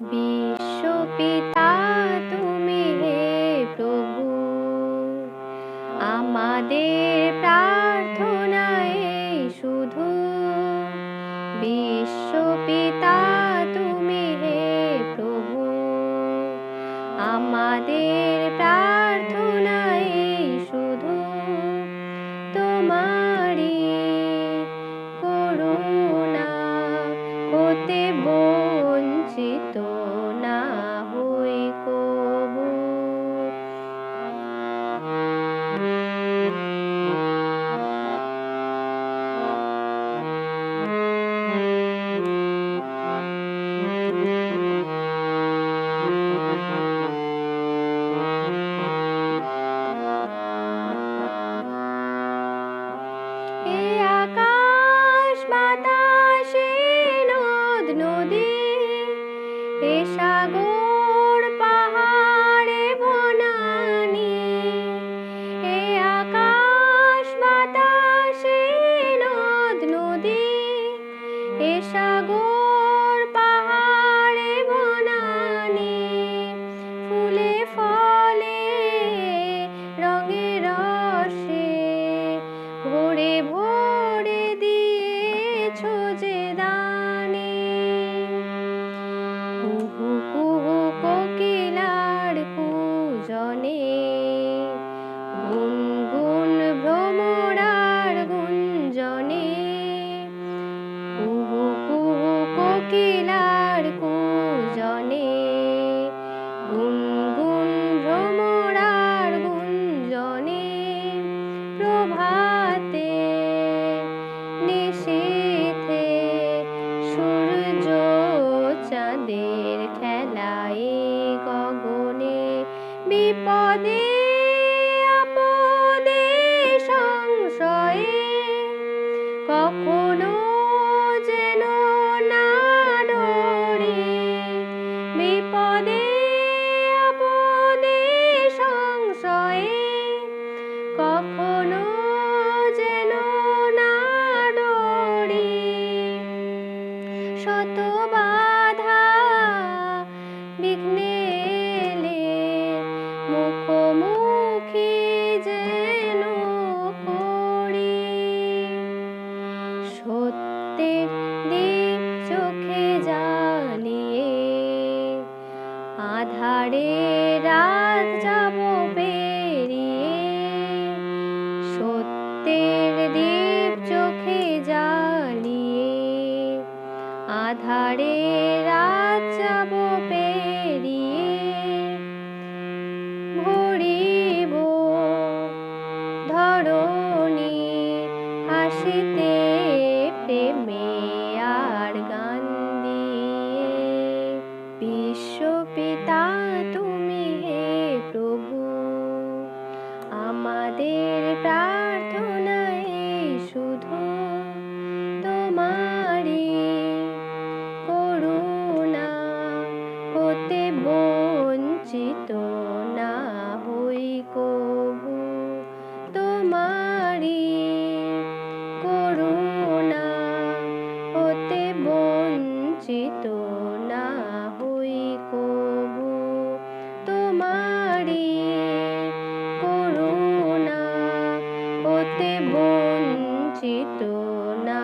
বিশ্বপিতা তুমি হে প্রভু। আমাদের প্রার্থনায় শুধু। বিশ্বপিতা তুমি হে প্রভু। আমাদের প্রার্থনায় শুধু। তোমারই করুণা হতে বঞ্চিত। deixa agora. চাঁদের খেলায় গগনে বিপদে সত্যের দীপ চোখে জ্বালিয়ে আধারে রাত যাব পেরিয়ে ভরিব। ধরণী হাসিতে প্রেমে আর গান দিয়ে বিশ্বপিতা তুমি আমাদের প্রার্থনায় শুধু তোমারি করুণা হতে বঞ্চিত না হই কবু তোমারই করুণা হতে বঞ্চিত হতে বঞ্চিত না।